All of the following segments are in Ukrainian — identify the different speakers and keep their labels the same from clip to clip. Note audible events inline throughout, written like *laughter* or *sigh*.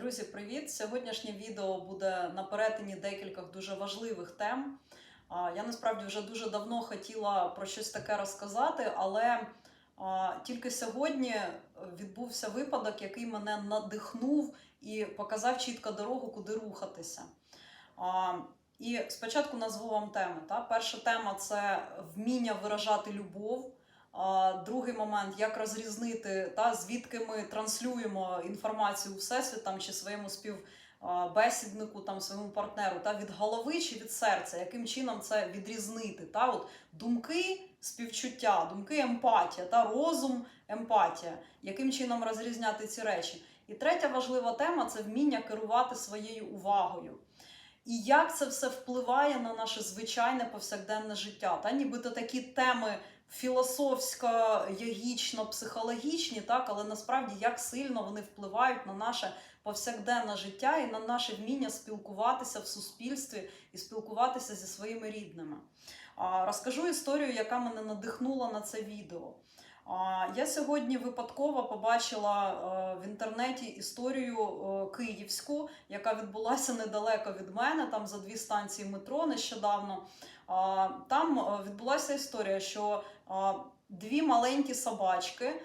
Speaker 1: Друзі, привіт! Сьогоднішнє відео буде на перетині декількох дуже важливих тем. Я насправді вже дуже давно хотіла про щось таке розказати, але тільки сьогодні відбувся випадок, який мене надихнув і показав чітко дорогу, куди рухатися. І спочатку назву вам теми. Та? Перша тема це вміння виражати любов. Другий момент, як розрізнити, та, звідки ми транслюємо інформацію у всесвіт там, чи своєму співбесіднику, там, своєму партнеру, та, від голови чи від серця, яким чином це відрізнити. Та, от, думки, співчуття, думки, емпатія, та, розум, емпатія, яким чином розрізняти ці речі. І третя важлива тема це вміння керувати своєю увагою. І як це все впливає на наше звичайне повсякденне життя. Та нібито такі теми філософсько-йогічно-психологічні, так, але насправді як сильно вони впливають на наше повсякденне життя і на наше вміння спілкуватися в суспільстві і спілкуватися зі своїми рідними. Розкажу історію, яка мене надихнула на це відео. Я сьогодні випадково побачила е, в інтернеті історію е, київську, яка відбулася *laughs* недалеко від мене, там за дві станції метро нещодавно. Там е, відбулася історія, що дві маленькі собачки,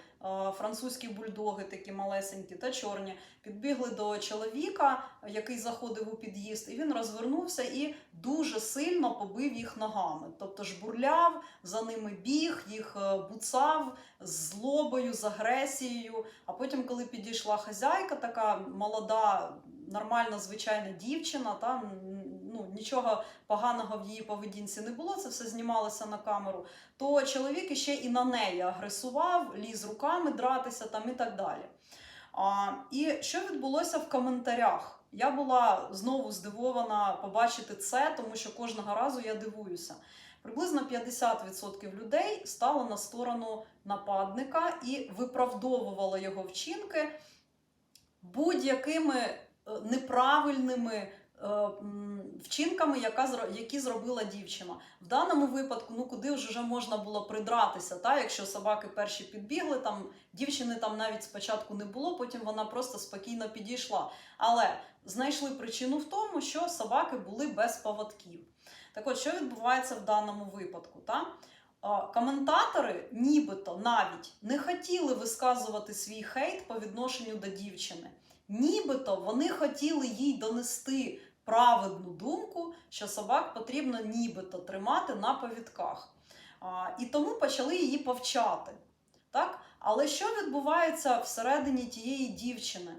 Speaker 1: французькі бульдоги, такі малесенькі та чорні, підбігли до чоловіка, який заходив у під'їзд, і він розвернувся і дуже сильно побив їх ногами. Тобто жбурляв, за ними біг, їх е, буцав з злобою, з агресією. А потім, коли підійшла хазяйка, така молода, нормальна, звичайна дівчина, та ну нічого поганого в її поведінці не було. Це все знімалося на камеру. То чоловік іще і на неї агресував, ліз руками дратися там і так далі. А, І що відбулося в коментарях? Я була знову здивована побачити це, тому що кожного разу я дивуюся. Приблизно 50% людей стало на сторону нападника і виправдовувало його вчинки будь-якими е, неправильними вчинками, яка, які зробила дівчина. В даному випадку, ну куди вже можна було придратися, та? якщо собаки перші підбігли, там дівчини там навіть спочатку не було, потім вона просто спокійно підійшла. Але знайшли причину в тому, що собаки були без поводків. Так от, що відбувається в даному випадку? Та? Коментатори, нібито навіть не хотіли висказувати свій хейт по відношенню до дівчини. Нібито вони хотіли їй донести праведну думку, що собак потрібно нібито тримати на повідках. І тому почали її повчати. Так? Але що відбувається всередині тієї дівчини?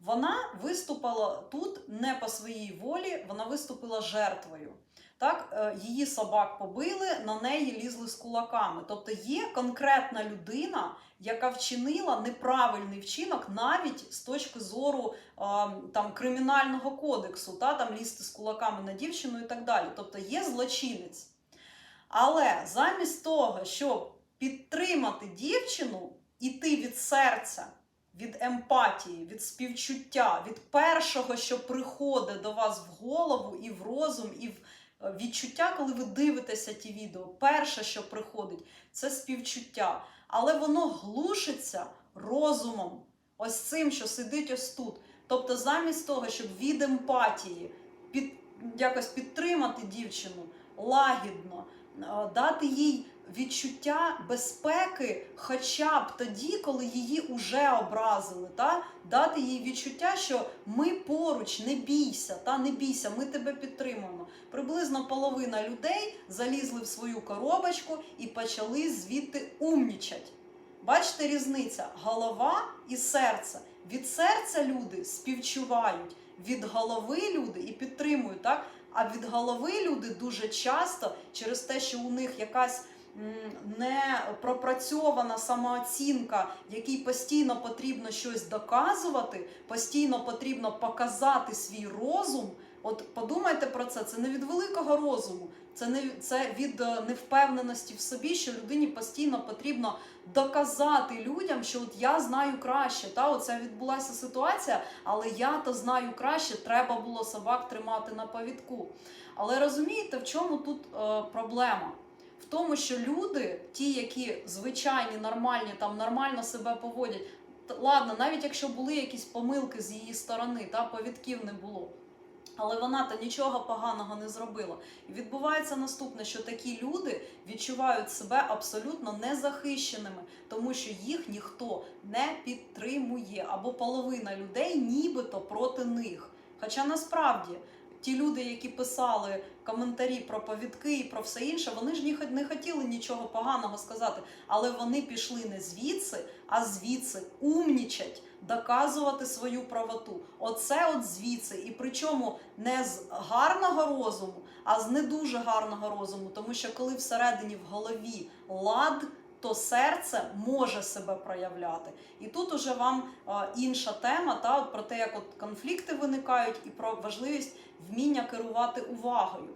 Speaker 1: Вона виступила тут не по своїй волі, вона виступила жертвою. Так, е, її собак побили, на неї лізли з кулаками. Тобто є конкретна людина, яка вчинила неправильний вчинок навіть з точки зору е, там, кримінального кодексу, та, там лізти з кулаками на дівчину і так далі. Тобто є злочинець. Але замість того, щоб підтримати дівчину, іти від серця, від емпатії, від співчуття, від першого, що приходить до вас в голову і в розум, і в відчуття, коли ви дивитеся ті відео, перше, що приходить, це співчуття. Але воно глушиться розумом, ось цим, що сидить ось тут. Тобто, замість того, щоб від емпатії під, якось підтримати дівчину лагідно, е, дати їй відчуття безпеки, хоча б тоді, коли її уже образили, та? дати їй відчуття, що ми поруч, не бійся, та не бійся, ми тебе підтримуємо. Приблизно половина людей залізли в свою коробочку і почали звідти умнічать. Бачите, різниця голова і серце. Від серця люди співчувають, від голови люди і підтримують. так? А від голови люди дуже часто через те, що у них якась не пропрацьована самооцінка, якій постійно потрібно щось доказувати, постійно потрібно показати свій розум. От подумайте про це, це не від великого розуму, це не це від е, невпевненості в собі, що людині постійно потрібно доказати людям, що от я знаю краще. Та оце відбулася ситуація, але я то знаю краще. Треба було собак тримати на повідку. Але розумієте, в чому тут е, проблема? Тому, що люди, ті, які звичайні, нормальні, там нормально себе поводять, ладно, навіть якщо були якісь помилки з її сторони, та повідків не було. Але вона то нічого поганого не зробила. І відбувається наступне, що такі люди відчувають себе абсолютно незахищеними, тому що їх ніхто не підтримує, або половина людей нібито проти них. Хоча насправді ті люди, які писали коментарі про повідки і про все інше, вони ж не хотіли нічого поганого сказати, але вони пішли не звідси, а звідси умнічать, доказувати свою правоту. Оце от звідси. І причому не з гарного розуму, а з не дуже гарного розуму, тому що коли всередині в голові лад. То серце може себе проявляти, і тут уже вам е, інша тема, та от про те, як от конфлікти виникають, і про важливість вміння керувати увагою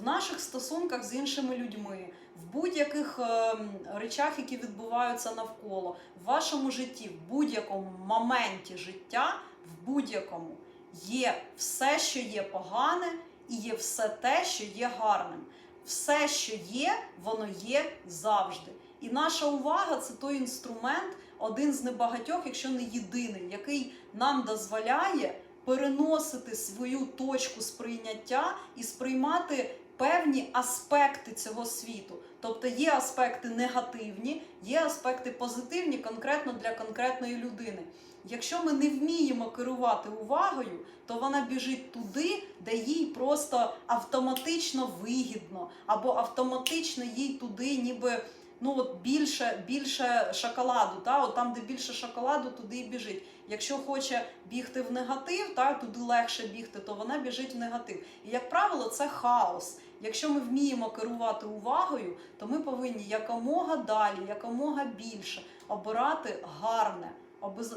Speaker 1: в наших стосунках з іншими людьми, в будь-яких е, речах, які відбуваються навколо, в вашому житті, в будь-якому моменті життя, в будь-якому є все, що є погане, і є все те, що є гарним. Все, що є, воно є завжди. І наша увага це той інструмент, один з небагатьох, якщо не єдиний, який нам дозволяє переносити свою точку сприйняття і сприймати певні аспекти цього світу. Тобто є аспекти негативні, є аспекти позитивні конкретно для конкретної людини. Якщо ми не вміємо керувати увагою, то вона біжить туди, де їй просто автоматично вигідно, або автоматично їй туди, ніби ну от більше, більше шоколаду. Та? От там, де більше шоколаду, туди і біжить. Якщо хоче бігти в негатив, та, туди легше бігти, то вона біжить в негатив. І, як правило, це хаос. Якщо ми вміємо керувати увагою, то ми повинні якомога далі, якомога більше обирати гарне,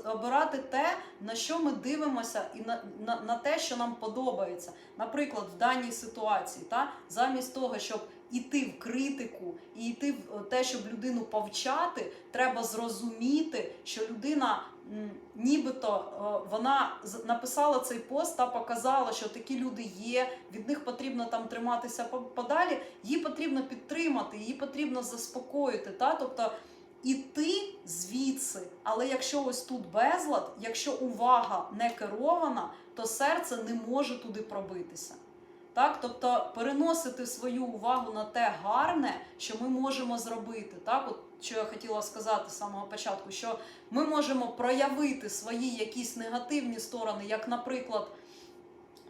Speaker 1: обирати те, на що ми дивимося, і на, на, на те, що нам подобається. Наприклад, в даній ситуації, та, замість того, щоб іти в критику і йти в те, щоб людину повчати, треба зрозуміти, що людина нібито е, вона написала цей пост та показала, що такі люди є, від них потрібно там триматися подалі. Її потрібно підтримати, її потрібно заспокоїти. Та? Тобто іти звідси. Але якщо ось тут безлад, якщо увага не керована, то серце не може туди пробитися. Так, тобто переносити свою увагу на те гарне, що ми можемо зробити. Так, от що я хотіла сказати з самого початку, що ми можемо проявити свої якісь негативні сторони, як, наприклад,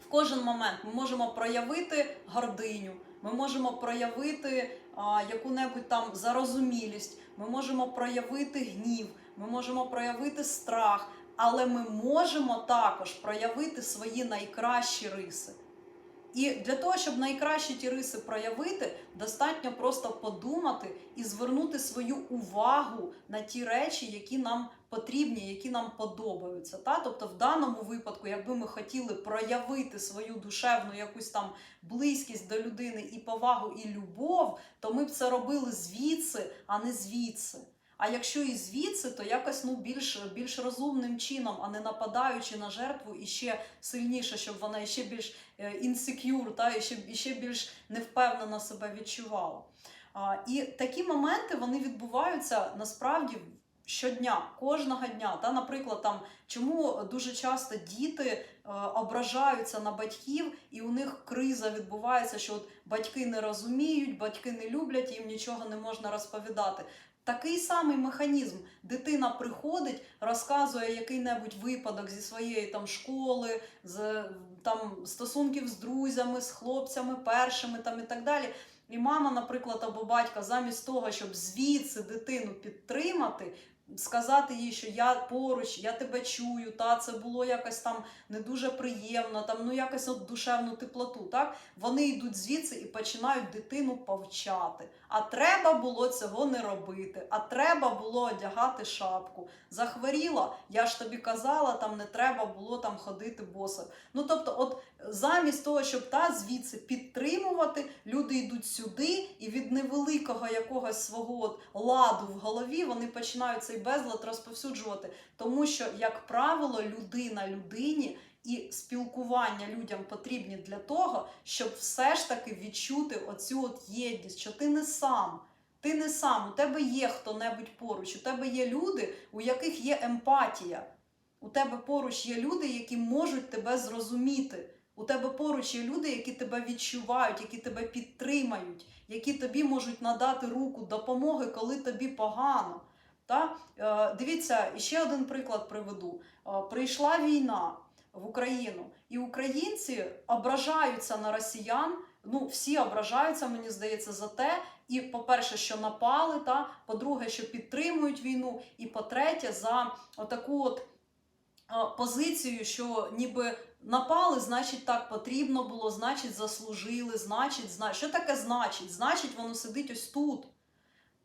Speaker 1: в кожен момент ми можемо проявити гординю, ми можемо проявити а, яку-небудь там зарозумілість, ми можемо проявити гнів, ми можемо проявити страх, але ми можемо також проявити свої найкращі риси. І для того, щоб найкращі ті риси проявити, достатньо просто подумати і звернути свою увагу на ті речі, які нам потрібні, які нам подобаються. Та? Тобто, в даному випадку, якби ми хотіли проявити свою душевну якусь там близькість до людини і повагу, і любов, то ми б це робили звідси, а не звідси. А якщо і звідси, то якось ну більш, більш розумним чином, а не нападаючи на жертву і ще сильніше, щоб вона ще більш інсекюр, та і ще, ще більш невпевнено себе відчувала. А, і такі моменти вони відбуваються насправді щодня, кожного дня. Та, наприклад, там чому дуже часто діти е, ображаються на батьків, і у них криза відбувається, що от батьки не розуміють, батьки не люблять, їм нічого не можна розповідати. Такий самий механізм. Дитина приходить, розказує який-небудь випадок зі своєї там школи, з там стосунків з друзями, з хлопцями, першими там і так далі. І мама, наприклад, або батька, замість того, щоб звідси дитину підтримати, сказати їй, що я поруч, я тебе чую, та це було якось там не дуже приємно, там ну якось от душевну теплоту. Так вони йдуть звідси і починають дитину повчати. А треба було цього не робити. А треба було одягати шапку. Захворіла, я ж тобі казала, там не треба було там ходити боса. Ну тобто, от замість того, щоб та звідси підтримувати, люди йдуть сюди, і від невеликого якогось свого от ладу в голові вони починають цей безлад розповсюджувати. Тому що, як правило, людина людині і спілкування людям потрібні для того, щоб все ж таки відчути оцю от єдність, що ти не сам. Ти не сам, у тебе є хто-небудь поруч, у тебе є люди, у яких є емпатія. У тебе поруч є люди, які можуть тебе зрозуміти. У тебе поруч є люди, які тебе відчувають, які тебе підтримають, які тобі можуть надати руку допомоги, коли тобі погано. Та? Е, дивіться, ще один приклад приведу. Е, прийшла війна в Україну, і українці ображаються на росіян. Ну, всі ображаються, мені здається, за те. І, по-перше, що напали, та по-друге, що підтримують війну, і по-третє, за отаку от позицію, що ніби напали, значить так потрібно було, значить заслужили, значить, зна... що таке значить? Значить, воно сидить ось тут.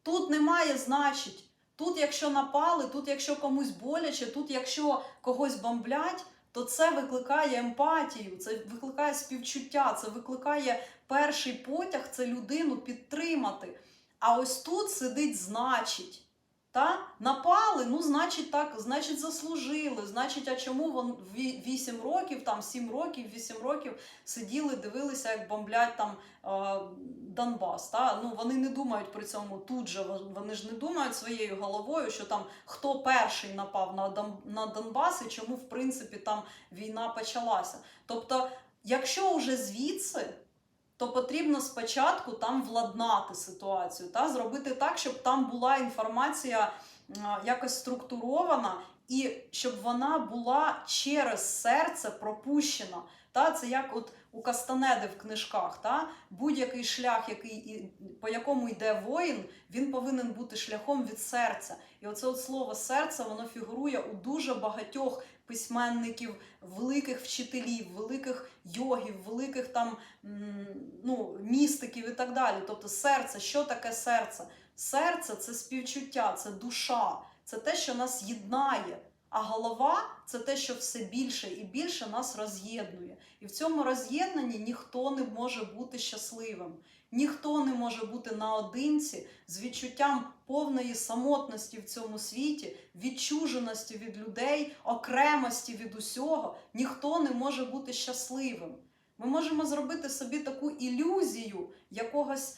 Speaker 1: Тут немає значить. Тут, якщо напали, тут, якщо комусь боляче, тут, якщо когось бомблять, то це викликає емпатію, це викликає співчуття, це викликає перший потяг це людину підтримати. А ось тут сидить значить. Та? Напали, ну, значить, так, значить, заслужили. Значить, а чому вон 8 років, там 7 років, 8 років сиділи, дивилися, як бомблять там е, Донбас. Та? Ну, вони не думають при цьому тут же, вони ж не думають своєю головою, що там хто перший напав на, на Донбас і чому, в принципі, там війна почалася. Тобто, якщо вже звідси то потрібно спочатку там владнати ситуацію, та зробити так, щоб там була інформація якось структурована, і щоб вона була через серце пропущена. Та це як от у Кастанеди в книжках, та будь-який шлях, який по якому йде воїн, він повинен бути шляхом від серця. І оце от слово серце воно фігурує у дуже багатьох письменників, великих вчителів, великих йогів, великих там ну, містиків і так далі. Тобто, серце, що таке серце? Серце це співчуття, це душа, це те, що нас єднає. А голова це те, що все більше і більше нас роз'єднує. І в цьому роз'єднанні ніхто не може бути щасливим, ніхто не може бути наодинці з відчуттям повної самотності в цьому світі, відчуженості від людей, окремості від усього. Ніхто не може бути щасливим. Ми можемо зробити собі таку ілюзію якогось,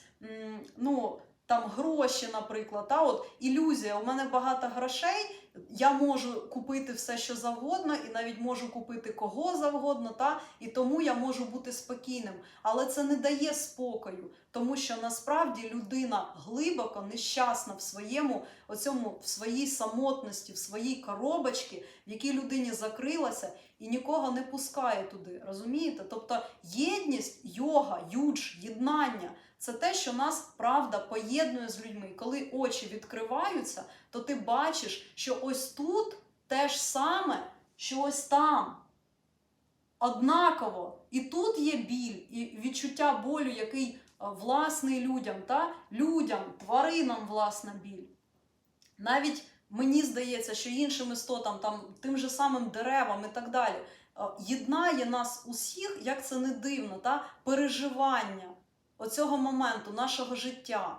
Speaker 1: ну, там гроші, наприклад. Та от ілюзія, у мене багато грошей, я можу купити все, що завгодно, і навіть можу купити кого завгодно, та і тому я можу бути спокійним. Але це не дає спокою, тому що насправді людина глибоко нещасна в своєму оцьому, в своїй самотності, в своїй коробочці, в якій людині закрилася і нікого не пускає туди. Розумієте? Тобто єдність, йога, юдж, єднання. Це те, що нас правда поєднує з людьми. Коли очі відкриваються, то ти бачиш, що ось тут те ж саме, що ось там. Однаково. І тут є біль, і відчуття болю, який власний людям, та? людям, тваринам власна біль. Навіть мені здається, що іншим істотам, там, тим же самим деревам і так далі, е, єднає нас усіх, як це не дивно, та? переживання оцього моменту нашого життя.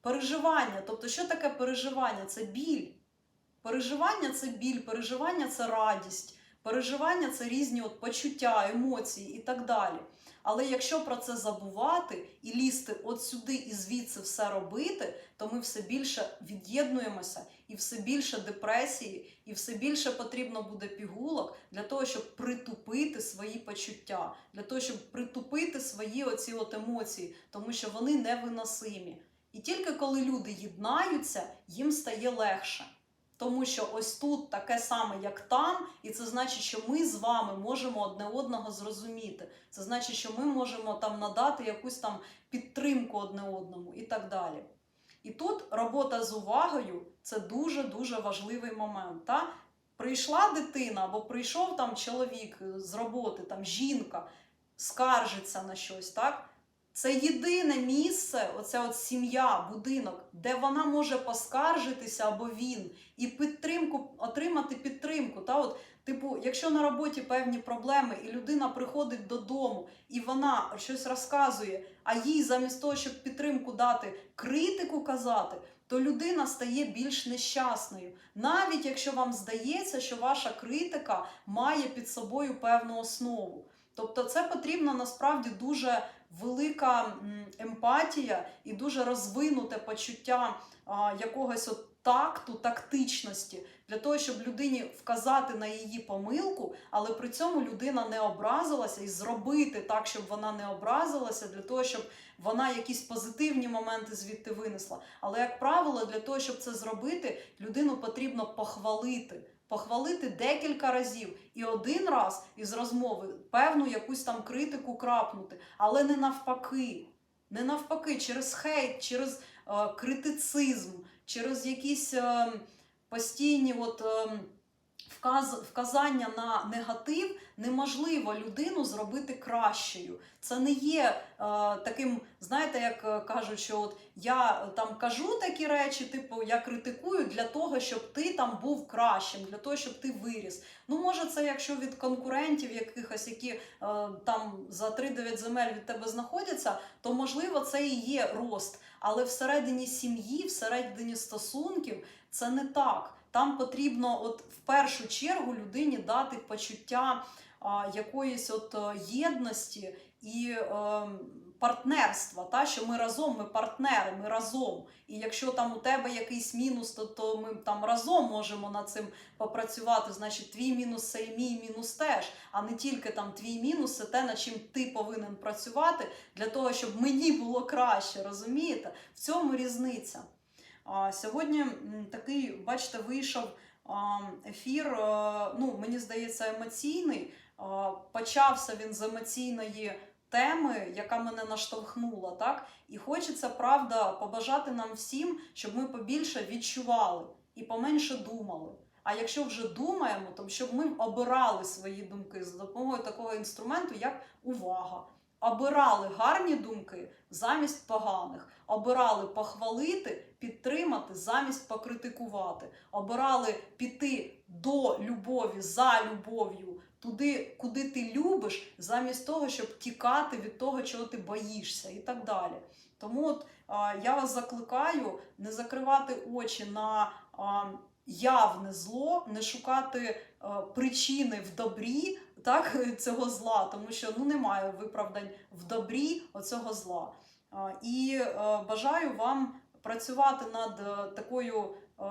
Speaker 1: Переживання. Тобто, що таке переживання? Це біль. Переживання це біль, переживання це радість, переживання це різні от почуття, емоції і так далі. Але якщо про це забувати і лізти от сюди і звідси все робити, то ми все більше від'єднуємося, і все більше депресії, і все більше потрібно буде пігулок для того, щоб притупити свої почуття, для того, щоб притупити свої оці от емоції, тому що вони невиносимі. І тільки коли люди єднаються, їм стає легше. Тому що ось тут таке саме, як там, і це значить, що ми з вами можемо одне одного зрозуміти. Це значить, що ми можемо там надати якусь там підтримку одне одному і так далі. І тут робота з увагою це дуже-дуже важливий момент. Та? Прийшла дитина або прийшов там чоловік з роботи, там жінка, скаржиться на щось, так? Це єдине місце, оця от сім'я, будинок, де вона може поскаржитися або він, і підтримку отримати підтримку. Та от, Типу, якщо на роботі певні проблеми, і людина приходить додому, і вона щось розказує, а їй замість того, щоб підтримку дати, критику казати, то людина стає більш нещасною. Навіть якщо вам здається, що ваша критика має під собою певну основу. Тобто, це потрібно насправді дуже велика емпатія і дуже розвинуте почуття якогось от такту, тактичності для того, щоб людині вказати на її помилку, але при цьому людина не образилася і зробити так, щоб вона не образилася, для того, щоб вона якісь позитивні моменти звідти винесла. Але, як правило, для того, щоб це зробити, людину потрібно похвалити. Похвалити декілька разів. І один раз із розмови певну якусь там критику крапнути, але не навпаки. Не навпаки, через хейт, через е, критицизм, через якісь е, постійні от, е, вказ, вказання на негатив неможливо людину зробити кращою. Це не є е, таким, знаєте, як е, кажуть, що от я е, там кажу такі речі, типу я критикую для того, щоб ти там був кращим, для того, щоб ти виріс. Ну, може, це якщо від конкурентів якихось, які е, там за 3-9 земель від тебе знаходяться, то можливо це і є рост. Але всередині сім'ї, всередині стосунків це не так. Там потрібно, от в першу чергу, людині дати почуття а, якоїсь от е, єдності і е, партнерства, та що ми разом, ми партнери, ми разом. І якщо там у тебе якийсь мінус, то, то ми там разом можемо над цим попрацювати. Значить, твій мінус це і мій мінус теж, а не тільки там твій мінус, це те, над чим ти повинен працювати для того, щоб мені було краще. Розумієте? В цьому різниця. Сьогодні такий, бачите, вийшов ефір, ну, мені здається, емоційний. Почався він з емоційної теми, яка мене наштовхнула. Так? І хочеться, правда, побажати нам всім, щоб ми побільше відчували і поменше думали. А якщо вже думаємо, то щоб ми обирали свої думки за допомогою такого інструменту, як увага. Обирали гарні думки замість поганих, обирали похвалити, підтримати замість покритикувати, обирали піти до любові за любов'ю, туди, куди ти любиш, замість того, щоб тікати від того, чого ти боїшся, і так далі. Тому от, а, я вас закликаю не закривати очі на а, явне зло, не шукати а, причини в добрі так, *laughs* цього зла, тому що ну, немає виправдань в добрі оцього зла. І е, бажаю вам працювати над е, такою е,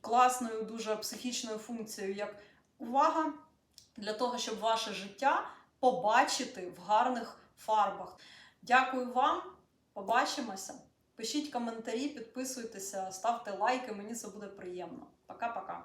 Speaker 1: класною, дуже психічною функцією, як увага, для того, щоб ваше життя побачити в гарних фарбах. Дякую вам, побачимося. Пишіть коментарі, підписуйтеся, ставте лайки, мені це буде приємно. Пока-пока.